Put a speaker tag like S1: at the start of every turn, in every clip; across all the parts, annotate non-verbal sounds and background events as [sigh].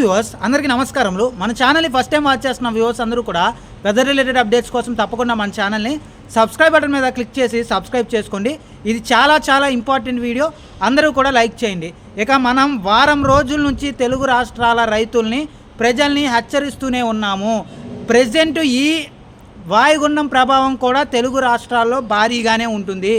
S1: Viewers అందరికీ నమస్కారములు. మన ఛానల్ని ఫస్ట్ టైం వాచ్ చేస్తున్న వ్యూవర్స్ అందరూ కూడా వెదర్ రిలేటెడ్ అప్డేట్స్ కోసం తప్పకుండా మన ఛానల్ని సబ్స్క్రైబ్ బటన్ మీద క్లిక్ చేసి సబ్స్క్రైబ్ చేసుకోండి. ఇది చాలా చాలా ఇంపార్టెంట్ వీడియో అందరూ కూడా లైక్ చేయండి. ఇక మనం వారం రోజుల నుంచి తెలుగు రాష్ట్రాల రైతుల్ని ప్రజల్ని హెచ్చరిస్తూనే ఉన్నాము. ప్రజెంట్ ఈ వాయుగుండం ప్రభావం కూడా తెలుగు రాష్ట్రాల్లో భారీగానే ఉంటుంది.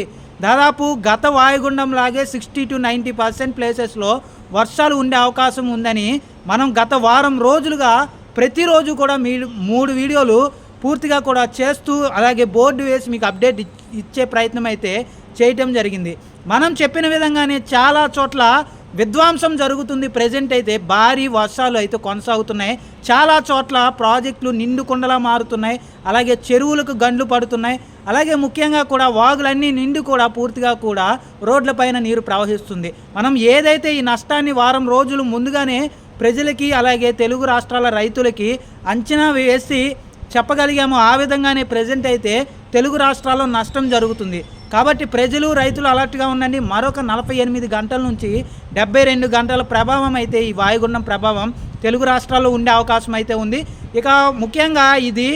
S1: దాదాపు గత వాయుగుండం లాగే సిక్స్టీ టు నైంటీ పర్సెంట్ ప్లేసెస్లో వర్షాలు ఉండే అవకాశం ఉందని మనం గత వారం రోజులుగా ప్రతిరోజు కూడా మీ మూడు వీడియోలు పూర్తిగా కూడా చేస్తూ అలాగే బోర్డు వేసి మీకు అప్డేట్ ఇచ్చే ప్రయత్నం అయితే చేయటం జరిగింది. మనం చెప్పిన విధంగానే చాలా చోట్ల విధ్వంసం జరుగుతుంది. ప్రజెంట్ అయితే భారీ వర్షాలు అయితే కొనసాగుతున్నాయి. చాలా చోట్ల ప్రాజెక్టులు నిండు కుండలా మారుతున్నాయి. అలాగే చెరువులకు గండ్లు పడుతున్నాయి. అలాగే ముఖ్యంగా కూడా వాగులన్నీ నిండి కూడా పూర్తిగా కూడా రోడ్లపైన నీరు ప్రవహిస్తుంది. మనం ఏదైతే ఈ నష్టాన్ని వారం రోజులు ముందుగానే ప్రజలకి అలాగే తెలుగు రాష్ట్రాల రైతులకి అంచనా వేసి చెప్పగలిగాము. ఆ విధంగానే ప్రజెంట్ అయితే తెలుగు రాష్ట్రాల్లో నష్టం జరుగుతుంది. కాబట్టి ప్రజలు రైతులు అలర్ట్గా ఉండండి. మరొక నలభై ఎనిమిది గంటల నుంచి డెబ్బై రెండు గంటల ప్రభావం అయితే ఈ వాయుగుండం ప్రభావం తెలుగు రాష్ట్రాల్లో ఉండే అవకాశం అయితే ఉంది. ఇక ముఖ్యంగా ఇది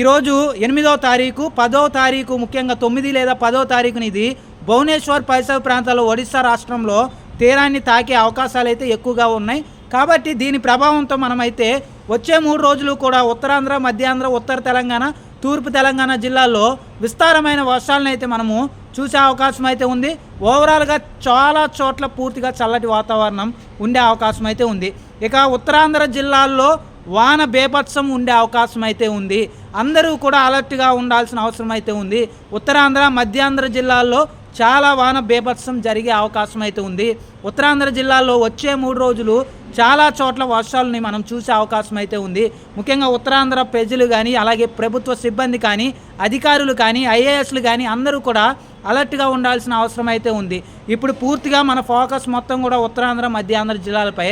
S1: ఈరోజు ఎనిమిదవ తారీఖు పదో తారీఖు ముఖ్యంగా తొమ్మిది లేదా పదో తారీఖున ఇది భువనేశ్వర్ పరిసర ప్రాంతాల్లో ఒడిశా రాష్ట్రంలో తీరాన్ని తాకే అవకాశాలు అయితే ఎక్కువగా ఉన్నాయి. కాబట్టి దీని ప్రభావంతో మనమైతే వచ్చే మూడు రోజులు కూడా ఉత్తరాంధ్ర మధ్యాంధ్ర ఉత్తర తెలంగాణ తూర్పు తెలంగాణ జిల్లాల్లో విస్తారమైన వర్షాలను అయితే మనము చూసే అవకాశం అయితే ఉంది. ఓవరాల్గా చాలా చోట్ల పూర్తిగా చల్లటి వాతావరణం ఉండే అవకాశం అయితే ఉంది. ఇక ఉత్తరాంధ్ర జిల్లాల్లో వాన బేపత్సం ఉండే అవకాశం అయితే ఉంది. అందరూ కూడా అలర్ట్గా ఉండాల్సిన అవసరం అయితే ఉంది. ఉత్తరాంధ్ర మధ్యాంధ్ర జిల్లాల్లో చాలా వాన బీభత్సం జరిగే అవకాశం అయితే ఉంది. ఉత్తరాంధ్ర జిల్లాలో వచ్చే మూడు రోజులు చాలా చోట్ల వర్షాలని మనం చూసే అవకాశం అయితే ఉంది. ముఖ్యంగా ఉత్తరాంధ్ర ప్రజలు కానీ అలాగే ప్రభుత్వ సిబ్బంది కానీ అధికారులు కానీ ఐఏఎస్లు కానీ అందరూ కూడా అలర్ట్గా ఉండాల్సిన అవసరం అయితే ఉంది. ఇప్పుడు పూర్తిగా మన ఫోకస్ మొత్తం కూడా ఉత్తరాంధ్ర మధ్యాంధ్ర జిల్లాలపై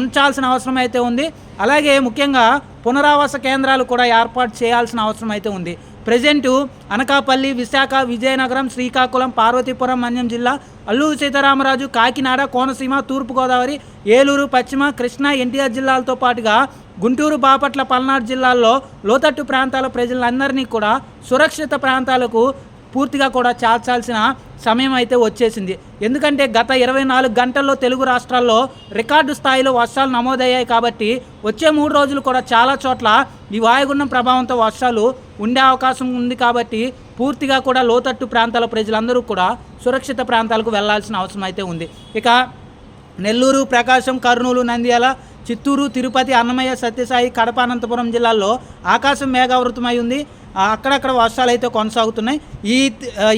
S1: ఉంచాల్సిన అవసరం అయితే ఉంది. అలాగే ముఖ్యంగా పునరావాస కేంద్రాలు కూడా ఏర్పాటు చేయాల్సిన అవసరం అయితే ఉంది. ప్రజెంటు అనకాపల్లి విశాఖ విజయనగరం శ్రీకాకుళం పార్వతీపురం మన్యం జిల్లా అల్లూరు సీతారామరాజు కాకినాడ కోనసీమ తూర్పుగోదావరి ఏలూరు పశ్చిమ కృష్ణా ఎన్టీఆర్ జిల్లాలతో పాటుగా గుంటూరు బాపట్ల పల్నాడు జిల్లాల్లో లోతట్టు ప్రాంతాల ప్రజలందరినీ కూడా సురక్షిత ప్రాంతాలకు పూర్తిగా కూడా చాల్చాల్సిన సమయం అయితే వచ్చేసింది. ఎందుకంటే గత ఇరవై నాలుగు గంటల్లో తెలుగు రాష్ట్రాల్లో రికార్డు స్థాయిలో వర్షాలు నమోదయ్యాయి కాబట్టి వచ్చే మూడు రోజులు కూడా చాలా చోట్ల ఈ వాయుగుండం ప్రభావంతో వర్షాలు ఉండే అవకాశం ఉంది కాబట్టి పూర్తిగా కూడా లోతట్టు ప్రాంతాల ప్రజలందరూ కూడా సురక్షిత ప్రాంతాలకు వెళ్ళాల్సిన అవసరం అయితే ఉంది. ఇక నెల్లూరు ప్రకాశం కర్నూలు నంద్యాల చిత్తూరు తిరుపతి అన్నమయ్య సత్యసాయి కడప అనంతపురం జిల్లాల్లో ఆకాశం మేఘావృతమై ఉంది. అక్కడక్కడ వర్షాలు అయితే కొనసాగుతున్నాయి. ఈ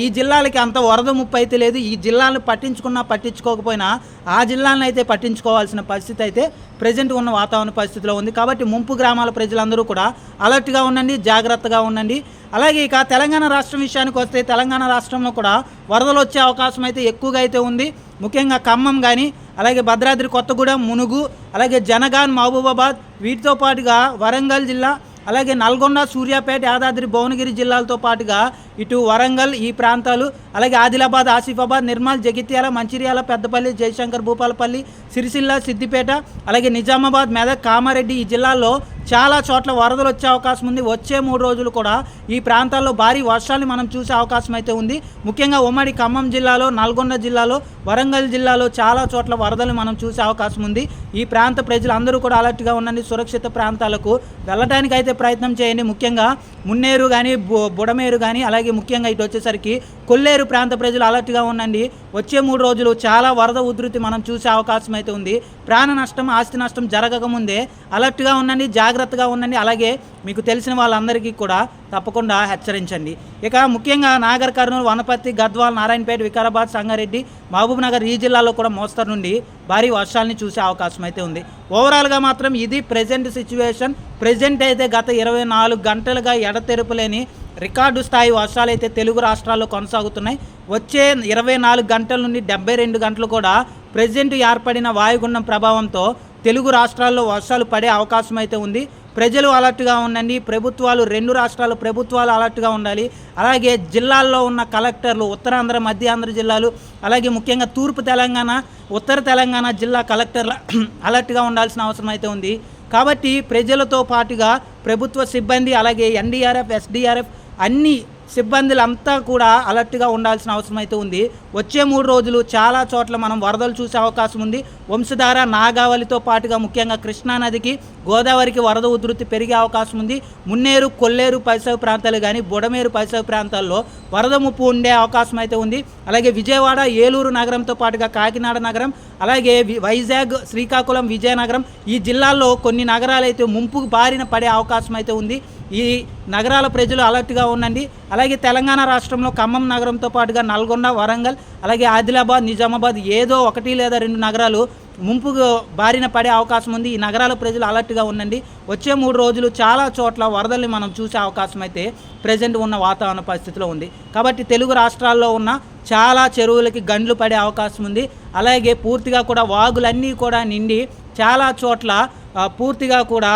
S1: ఈ జిల్లాలకి అంత వరద ముప్పు అయితే లేదు. ఈ జిల్లాలను పట్టించుకున్నా పట్టించుకోకపోయినా ఆ జిల్లాలను అయితే పట్టించుకోవాల్సిన పరిస్థితి అయితే ప్రజెంట్ ఉన్న వాతావరణ పరిస్థితిలో ఉంది. కాబట్టి ముంపు గ్రామాల ప్రజలందరూ కూడా అలర్ట్గా ఉండండి జాగ్రత్తగా ఉండండి. అలాగే ఇక తెలంగాణ రాష్ట్రం విషయానికి వస్తే తెలంగాణ రాష్ట్రంలో కూడా వరదలు వచ్చే అవకాశం అయితే ఎక్కువగా అయితే ఉంది. ముఖ్యంగా ఖమ్మం కానీ అలాగే భద్రాద్రి కొత్తగూడెం మునుగు అలాగే జనగాన్ మహబూబాబాద్ వీటితో పాటుగా వరంగల్ జిల్లా అలాగే నల్గొండ సూర్యాపేట యాదాద్రి భువనగిరి జిల్లాలతో పాటుగా ఇటు వరంగల్ ఈ ప్రాంతాలు అలాగే ఆదిలాబాద్ ఆసిఫాబాద్ నిర్మల్ జగిత్యాల మంచిర్యాల పెద్దపల్లి జయశంకర్ భూపాలపల్లి సిరిసిల్ల సిద్దిపేట అలాగే నిజామాబాద్ మెదక్ కామారెడ్డి ఈ జిల్లాల్లో చాలా చోట్ల వరదలు వచ్చే అవకాశం ఉంది. వచ్చే మూడు రోజులు కూడా ఈ ప్రాంతాల్లో భారీ వర్షాలు మనం చూసే అవకాశం అయితే ఉంది. ముఖ్యంగా ఉమ్మడి ఖమ్మం జిల్లాలో నల్గొండ జిల్లాలో వరంగల్ జిల్లాలో చాలా చోట్ల వరదలు మనం చూసే అవకాశం ఉంది. ఈ ప్రాంత ప్రజలు అందరూ కూడా అలర్ట్గా ఉండండి. సురక్షిత ప్రాంతాలకు వెళ్ళడానికి అయితే ప్రయత్నం చేయండి. ముఖ్యంగా మున్నేరు కానీ బుడమేరు కానీ అలాగే ముఖ్యంగా ఇటు వచ్చేసరికి కొల్లేరు ప్రాంత ప్రజలు అలర్ట్గా ఉండండి. వచ్చే మూడు రోజులు చాలా వరద ఉధృతి మనం చూసే అవకాశం అయితే ఉంది. ప్రాణ నష్టం ఆస్తి నష్టం జరగకముందే అలర్ట్గా ఉండండి. జాగ్రత్తగా ఉండండి. అలాగే మీకు తెలిసిన వాళ్ళందరికీ కూడా తప్పకుండా హెచ్చరించండి. ఇక ముఖ్యంగా నాగర్ కర్నూలు వనపర్తి గద్వాల్ నారాయణపేట వికారాబాద్ సంగారెడ్డి మహబూబ్ నగర్ ఈ జిల్లాలో కూడా మోస్తరు నుండి భారీ వర్షాలని చూసే అవకాశం అయితే ఉంది. ఓవరాల్గా మాత్రం ఇది ప్రజెంట్ సిచ్యువేషన్ ప్రజెంట్ అయితే గత ఇరవై నాలుగు గంటలుగా ఎడతెరుపులేని రికార్డు స్థాయి వర్షాలు అయితే తెలుగు రాష్ట్రాల్లో కొనసాగుతున్నాయి. వచ్చే ఇరవై నాలుగు గంటల నుండి డెబ్బై రెండు గంటలు కూడా ప్రజెంట్ ఏర్పడిన వాయుగుండం ప్రభావంతో తెలుగు రాష్ట్రాల్లో వర్షాలు పడే అవకాశం అయితే ఉంది. ప్రజలు అలర్ట్గా ఉండండి. ప్రభుత్వాలు రెండు రాష్ట్రాలు ప్రభుత్వాలు అలర్ట్గా ఉండాలి. అలాగే జిల్లాల్లో ఉన్న కలెక్టర్లు ఉత్తరాంధ్ర మధ్యాంధ్ర జిల్లాలు అలాగే ముఖ్యంగా తూర్పు తెలంగాణ ఉత్తర తెలంగాణ జిల్లా కలెక్టర్ల [clears throat] అలర్ట్గా ఉండాల్సిన అవసరం అయితే ఉంది. కాబట్టి ప్రజలతో పాటుగా ప్రభుత్వ సిబ్బంది అలాగే ఎన్డీఆర్ఎఫ్ ఎస్డీఆర్ఎఫ్ అన్ని సిబ్బందులంతా కూడా అలర్ట్గా ఉండాల్సిన అవసరం అయితే ఉంది. వచ్చే మూడు రోజులు చాలా చోట్ల మనం వరదలు చూసే అవకాశం ఉంది. వంశధార నాగావళితో పాటుగా ముఖ్యంగా కృష్ణానదికి గోదావరికి వరద ఉధృతి పెరిగే అవకాశం ఉంది. మున్నేరు కొల్లేరు పరిసర ప్రాంతాలు కానీ బుడమేరు పరిసర ప్రాంతాల్లో వరద ముప్పు ఉండే అవకాశం అయితే ఉంది. అలాగే విజయవాడ ఏలూరు నగరంతో పాటుగా కాకినాడ నగరం అలాగే వైజాగ్ శ్రీకాకుళం విజయనగరం ఈ జిల్లాల్లో కొన్ని నగరాలు అయితే ముంపుకు బారిన పడే అవకాశం అయితే ఉంది. ఈ నగరాల ప్రజలు అలర్ట్గా ఉండండి. అలాగే తెలంగాణ రాష్ట్రంలో ఖమ్మం నగరంతో పాటుగా నల్గొండ వరంగల్ అలాగే ఆదిలాబాద్ నిజామాబాద్ ఏదో ఒకటి లేదా రెండు నగరాలు ముంపుకు బారిన పడే అవకాశం ఉంది. ఈ నగరాల ప్రజలు అలర్ట్గా ఉండండి. వచ్చే మూడు రోజులు చాలా చోట్ల వరదల్ని మనం చూసే అవకాశం అయితే ప్రజెంట్ ఉన్న వాతావరణ పరిస్థితిలో ఉంది. కాబట్టి తెలుగు రాష్ట్రాల్లో ఉన్న చాలా చెరువులకి గండ్లు పడే అవకాశం ఉంది. అలాగే పూర్తిగా కూడా వాగులన్నీ కూడా నిండి చాలా చోట్ల పూర్తిగా కూడా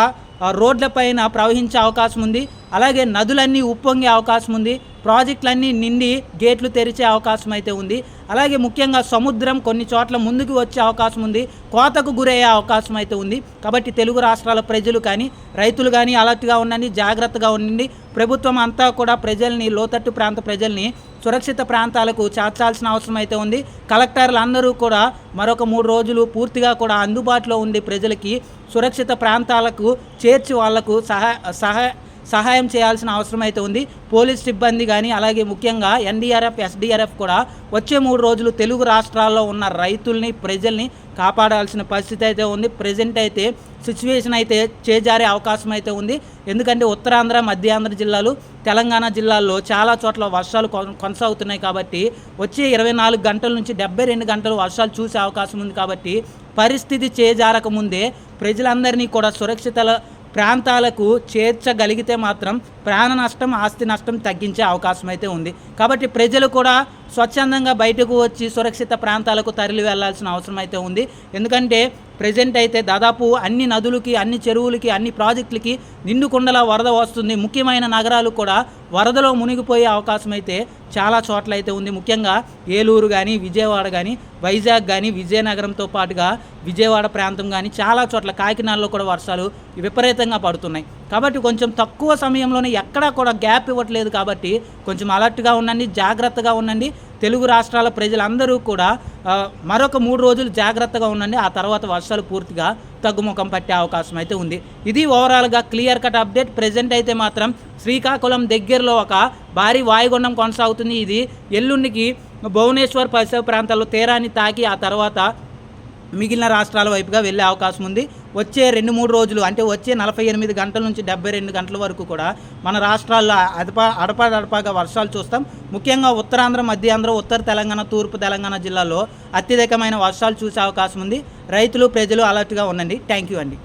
S1: రోడ్లపైన ప్రవహించే అవకాశం ఉంది. అలాగే నదులన్నీ ఉప్పొంగే అవకాశం ఉంది ప్రాజెక్టులన్నీ నిండి గేట్లు తెరిచే అవకాశం అయితే ఉంది. అలాగే ముఖ్యంగా సముద్రం కొన్ని చోట్ల ముందుకు వచ్చే అవకాశం ఉంది కోతకు గురయ్యే అవకాశం అయితే ఉంది. కాబట్టి తెలుగు రాష్ట్రాల ప్రజలు కానీ రైతులు కానీ అలర్ట్గా ఉండండి జాగ్రత్తగా ఉండండి. ప్రభుత్వం అంతా కూడా ప్రజల్ని లోతట్టు ప్రాంత ప్రజల్ని సురక్షిత ప్రాంతాలకు చేర్చాల్సిన అవసరం అయితే ఉంది. కలెక్టర్లు అందరూ కూడా మరొక మూడు రోజులు పూర్తిగా కూడా అందుబాటులో ఉండి ప్రజలకి సురక్షిత ప్రాంతాలకు చేర్చి వాళ్ళకు సహా సహా సహాయం చేయాల్సిన అవసరం అయితే ఉంది. పోలీస్ సిబ్బంది కానీ అలాగే ముఖ్యంగా ఎన్డీఆర్ఎఫ్ ఎస్డీఆర్ఎఫ్ కూడా వచ్చే మూడు రోజులు తెలుగు రాష్ట్రాల్లో ఉన్న రైతుల్ని ప్రజల్ని కాపాడాల్సిన పరిస్థితి అయితే ఉంది. ప్రజెంట్ అయితే సిచ్యువేషన్ అయితే చేజారే అవకాశం అయితే ఉంది. ఎందుకంటే ఉత్తరాంధ్ర మధ్యాంధ్ర జిల్లాలు తెలంగాణ జిల్లాల్లో చాలా చోట్ల వర్షాలు కొన- కొనసాగుతున్నాయి కాబట్టి వచ్చే ఇరవై నాలుగు గంటల నుంచి డెబ్బై రెండు గంటలు వర్షాలు చూసే అవకాశం ఉంది కాబట్టి పరిస్థితి చేజారక ముందే ప్రజలందరినీ కూడా సురక్షిత ప్రాంతాలకు చేర్చగలిగితే మాత్రం ప్రాణ నష్టం ఆస్తి నష్టం తగ్గించే అవకాశం అయితే ఉంది. కాబట్టి ప్రజలు కూడా స్వచ్ఛందంగా బయటకు వచ్చి సురక్షిత ప్రాంతాలకు తరలి వెళ్ళాల్సిన అవసరం అయితే ఉంది. ఎందుకంటే ప్రజెంట్ అయితే దాదాపు అన్ని నదులకి అన్ని చెరువులకి అన్ని ప్రాజెక్టులకి నిండుకుండలా వరద వస్తుంది. ముఖ్యమైన నగరాలు కూడా వరదలో మునిగిపోయే అవకాశం అయితే చాలా చోట్ల అయితే ఉంది. ముఖ్యంగా ఏలూరు కానీ విజయవాడ కానీ వైజాగ్ కానీ విజయనగరంతో పాటుగా విజయవాడ ప్రాంతం కానీ చాలా చోట్ల కాకినాడలో కూడా వర్షాలు విపరీతంగా పడుతున్నాయి. కాబట్టి కొంచెం తక్కువ సమయంలోనే ఎక్కడా కూడా గ్యాప్ ఇవ్వట్లేదు కాబట్టి కొంచెం అలర్ట్గా ఉండండి జాగ్రత్తగా ఉండండి. తెలుగు రాష్ట్రాల ప్రజలందరూ కూడా మరొక మూడు రోజులు జాగ్రత్తగా ఉండండి ఆ తర్వాత వర్షాలు పూర్తిగా తగ్గుముఖం పట్టే అవకాశం అయితే ఉంది. ఇది ఓవరాల్గా క్లియర్ కట్ అప్డేట్. ప్రజెంట్ అయితే మాత్రం శ్రీకాకుళం దగ్గరలో ఒక భారీ వాయుగుండం కొనసాగుతుంది. ఇది ఎల్లుండికి భువనేశ్వర్ పరిసర ప్రాంతాల్లో తీరాన్ని తాకి ఆ తర్వాత మిగిలిన రాష్ట్రాల వైపుగా వెళ్ళే అవకాశం ఉంది. వచ్చే రెండు మూడు రోజులు అంటే వచ్చే నలభై ఎనిమిది గంటల నుంచి డెబ్బై రెండు గంటల వరకు కూడా మన రాష్ట్రాల్లో అదప అడపాదడపాగా వర్షాలు చూస్తాం. ముఖ్యంగా ఉత్తరాంధ్ర మధ్యాంధ్ర ఉత్తర తెలంగాణ తూర్పు తెలంగాణ జిల్లాలో అత్యధికమైన వర్షాలు చూసే అవకాశం ఉంది. రైతులు ప్రజలు అలర్ట్గా ఉండండి. థ్యాంక్ యూ అండి.